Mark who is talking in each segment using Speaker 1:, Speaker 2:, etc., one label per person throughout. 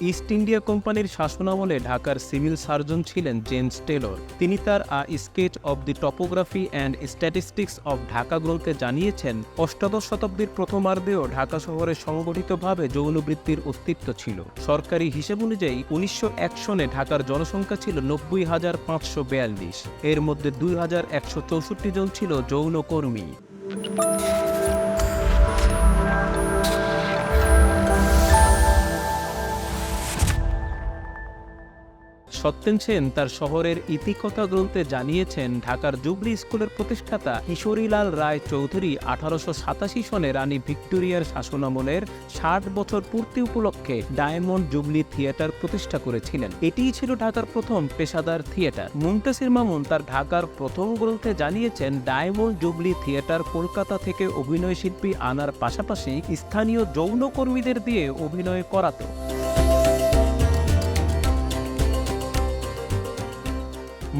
Speaker 1: East India কোম্পানির শাসনামলে ঢাকার সিভিল সার্জন ছিলেন জেমস টেলর। তিনি তার a sketch of the topography and statistics of Dhaka গ্রন্থে জানিয়েছেন, অষ্টাদশ শতাব্দীর প্রথমার্ধেও ঢাকা শহরে সংগঠিতভাবে যৌনবৃত্তির অস্তিত্ব ছিল। সরকারি হিসেব অনুযায়ী উনিশশো এক সনে ঢাকার জনসংখ্যা ছিল নব্বই হাজার পাঁচশো বিয়াল্লিশ। এর মধ্যে দুই হাজার একশো চৌষট্টি জন ছিল যৌনকর্মী। সত্যেন সেন তার শহরের ইতিকথা গ্রন্থে জানিয়েছেন, ঢাকার জুবলি স্কুলের প্রতিষ্ঠাতা কিশোরীলাল রায় চৌধুরী আঠারোশো সাতাশি সনে রানী ভিক্টোরিয়ার শাসনামলের ষাট বছর পূর্তি উপলক্ষে ডায়মন্ড জুবলি থিয়েটার প্রতিষ্ঠা করেছিলেন। এটিই ছিল ঢাকার প্রথম পেশাদার থিয়েটার। মুমতাসির মামুন তার ঢাকার প্রথম গ্রন্থে জানিয়েছেন, ডায়মন্ড জুবলি থিয়েটার কলকাতা থেকে অভিনয় শিল্পী আনার পাশাপাশি স্থানীয় যৌনকর্মীদের দিয়ে অভিনয় করাতো।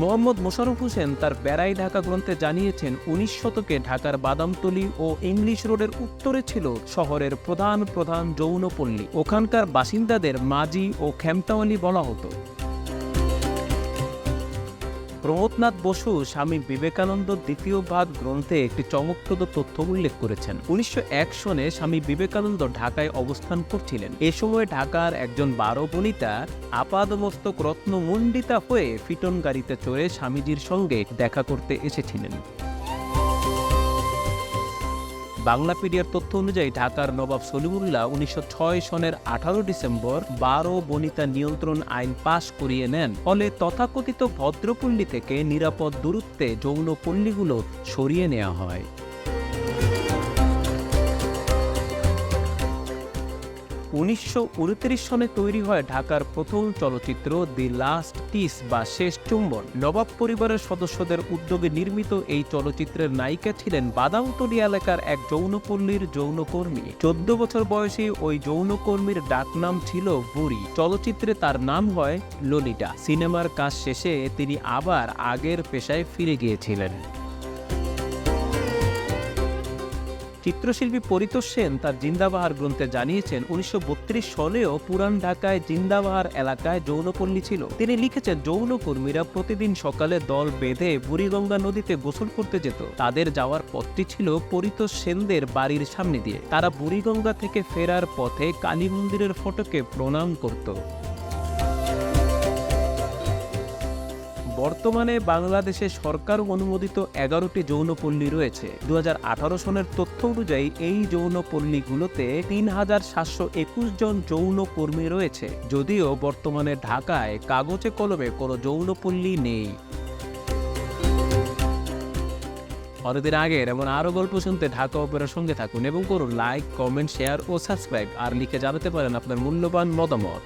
Speaker 1: মোহাম্মদ মোশারফ হোসেন তার বেড়াই ঢাকা গ্রন্থে জানিয়েছেন, উনিশ শতকে ঢাকার বাদামতলি ও ইংলিশ রোডের উত্তরে ছিল শহরের প্রধান প্রধান যৌনপল্লী। ওখানকার বাসিন্দাদের মাজি ও খেমতাওয়ালি বলা হতো। প্রমোদনাথ বসু স্বামী বিবেকানন্দ দ্বিতীয় ভাগ গ্রন্থে একটি চমকপ্রদ তথ্য উল্লেখ করেছেন। উনিশশো এক সনে স্বামী বিবেকানন্দ ঢাকায় অবস্থান করছিলেন। এ সময় ঢাকার একজন বারো বনিতা আপাদমস্তক রত্নমণ্ডিতা হয়ে ফিটন গাড়িতে চড়ে স্বামীজির সঙ্গে দেখা করতে এসেছিলেন। বাংলাপিডিয়ার তথ্য অনুযায়ী ঢাকার নবাব সলিমুল্লাহ উনিশশো ছয় সনের আঠারো ডিসেম্বর বারো বনিতা নিয়ন্ত্রণ আইন পাশ করিয়ে নেন। ফলে তথাকথিত ভদ্রপল্লী থেকে নিরাপদ দূরত্বে যৌন পল্লীগুলো সরিয়ে নেওয়া হয়। উনিশশো উনত্রিশ সনে তৈরি হয় ঢাকার প্রথম চলচ্চিত্র দি লাস্ট কিস বা শেষ চুম্বন নবাব পরিবারের সদস্যদের উদ্যোগে নির্মিত এই চলচ্চিত্রের নায়িকা ছিলেন বাদামতলী এলাকার এক যৌনপল্লীর যৌনকর্মী। চোদ্দ বছর বয়সী ওই যৌনকর্মীর ডাকনাম ছিল বুড়ি। চলচ্চিত্রে তার নাম হয় ললিতা। সিনেমার কাজ শেষে তিনি আবার আগের পেশায় ফিরে গিয়েছিলেন। চিত্রশিল্পী পরিতোষ সেন তার জিন্দাবাহার গ্রন্থে জানিয়েছেন, উনিশশো সনেও পুরান ঢাকায় জিন্দাবাহার এলাকায় যৌনপল্লী ছিল। তিনি লিখেছেন, যৌনকর্মীরা প্রতিদিন সকালে দল বেঁধে বুড়িগঙ্গা নদীতে গোসল করতে যেত। তাদের যাওয়ার পথটি ছিল পরিতোষ সেনদের বাড়ির সামনে দিয়ে। তারা বুড়িগঙ্গা থেকে ফেরার পথে কালী মন্দিরের ফটকে প্রণাম করত। বর্তমানে বাংলাদেশে সরকার অনুমোদিত এগারোটি যৌনপল্লী রয়েছে। দু হাজার আঠারো সনের তথ্য অনুযায়ী এই যৌনপল্লীগুলোতে তিন হাজার সাতশো একুশ জন যৌন কর্মী রয়েছে। যদিও বর্তমানে ঢাকায় কাগজে কলমে কোনো যৌনপল্লী নেই। অনেকদিন আগের এমন আরও গল্প শুনতে ঢাকা অপেরার সঙ্গে থাকুন এবং করুন লাইক, কমেন্ট, শেয়ার ও সাবস্ক্রাইব। আর লিখে জানাতে পারেন আপনার মূল্যবান মতামত।